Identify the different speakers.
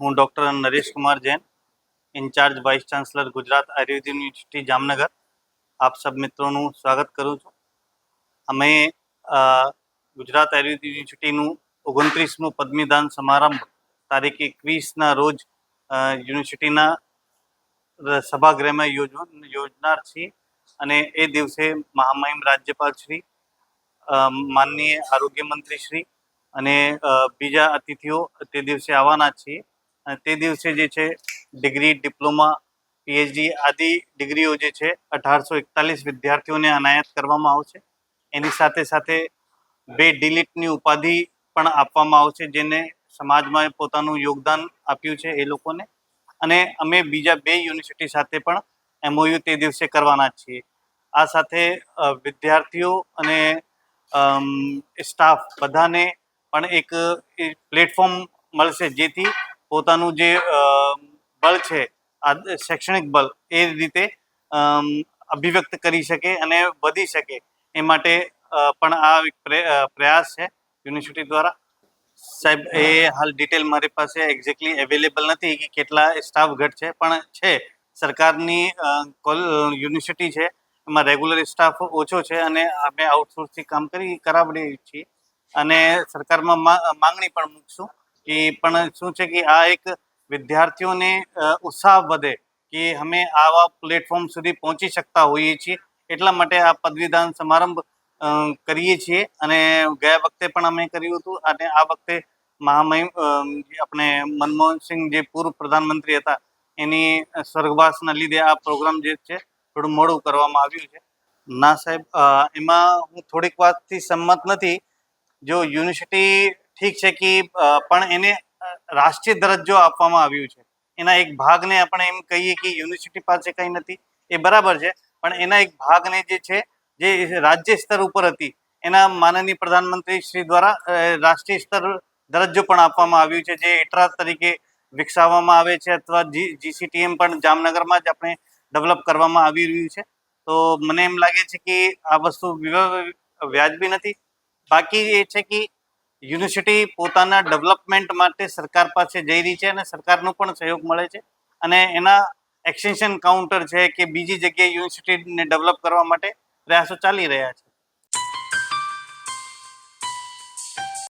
Speaker 1: હું doctor Naresh Kumar Jain, incharge vice chancellor Gujarat Ayurved university, Jamnagar. આપ સબ મિત્રોનું સ્વાગત કરું છું. અમે ગુજરાત આયુર્વેદ યુનિવર્સિટીનું ઓગણત્રીસમું પદ્મીદાન સમારંભ તારીખ એકવીસના રોજ યુનિવર્સિટીના સભાગૃહમાં યોજ યોજનાર છીએ અને એ દિવસે મહામહિમ રાજ્યપાલ શ્રી માનનીય આરોગ્ય મંત્રી શ્રી અને બીજા અતિથિઓ તે દિવસે આવવાના છીએ. અને તે દિવસે જે છે, ડિગ્રી, ડિપ્લોમા, પીએચડી આદિ ડિગ્રીઓ જે છે, અઢારસો એકતાલીસ વિદ્યાર્થીઓને અનાયત કરવામાં આવશે. એની સાથે સાથે બે ડિલીટની ઉપાધિ પણ આપવામાં આવશે, જેને સમાજમાં પોતાનું યોગદાન આપ્યું છે એ લોકોને. અને અમે બીજા બે યુનિવર્સિટી સાથે પણ એમઓયુ તે દિવસે કરવાના છીએ. આ સાથે વિદ્યાર્થીઓ અને સ્ટાફ બધાને પણ એક પ્લેટફોર્મ મળશે, જેથી પોતાનું જે બળ છે શૈક્ષણિક બળ, એ રીતે અભિવ્યક્ત કરી શકે અને વધી શકે એ માટે પણ આ એક પ્રય- પ્રયાસ છે યુનિવર્સિટી દ્વારા. સાહેબ, એ હાલ ડિટેલ મારી પાસે એક્ઝેક્ટલી અવેલેબલ નથી કે કેટલા સ્ટાફ ઘટ છે, પણ છે. સરકારની યુનિવર્સિટી છે, એમાં રેગ્યુલર સ્ટાફ ઓછો છે અને અમે આઉટસોર્સથી કામ કરી, કરાવડીએ છીએ. અને સરકારમાં માંગણી પણ મૂકશું. કે પણ શું છે કે આ એક વિદ્યાર્થીઓને ઉત્સાહ વધે કે અમે આવા પ્લેટફોર્મ સુધી પહોંચી શકતા હોઈએ છીએ. એટલા માટે આ પદવીદાન સમારંભ કરીએ છીએ. અને ગયા વખતે પણ અમે કર્યું હતું અને આ વખતે મહામહિમ આપણે મનમોહનસિંહ જે પૂર્વ પ્રધાનમંત્રી હતા, એની સ્વર્ગવાસના લીધે આ પ્રોગ્રામ જે છે, થોડું મોડું કરવામાં આવ્યું છે. ના સાહેબ એમાં હું થોડીક વાતથી સંમત નથી. જો યુનિવર્સિટી ઠીક છે કે પણ એને રાષ્ટ્રીય દરજ્જો આપવામાં આવ્યું છે. એના એક ભાગને આપણે એમ કહીએ કે યુનિવર્સિટી પાસે કંઈ નથી. એ બરાબર છે, પણ એના એક ભાગને જે છે, જે રાજ્ય સ્તર ઉપર હતી, એના માનનીય પ્રધાનમંત્રી શ્રી દ્વારા રાષ્ટ્રીય સ્તર દરજ્જો પણ આપવામાં આવ્યું છે, જે એટરા તરીકે વિકસાવવામાં આવે છે અથવા જી, જીસીટીએમ પણ જામનગરમાં જ આપણે ડેવલપ કરવામાં આવી રહ્યું છે. તો મને એમ લાગે છે કે આ વસ્તુ વ્યાજબી નથી. બાકી એ છે કે યુનિવર્સિટી પોતાના ડેવલપમેન્ટ માટે સરકાર પાસે જઈ રહી છે અને સરકારનો પણ સહયોગ મળે છે. અને એના એક્સટેન્શન કાઉન્ટર છે કે બીજી જગ્યાએ યુનિવર્સિટીને ડેવલપ કરવા માટે પ્રયાસો ચાલી રહ્યા છે.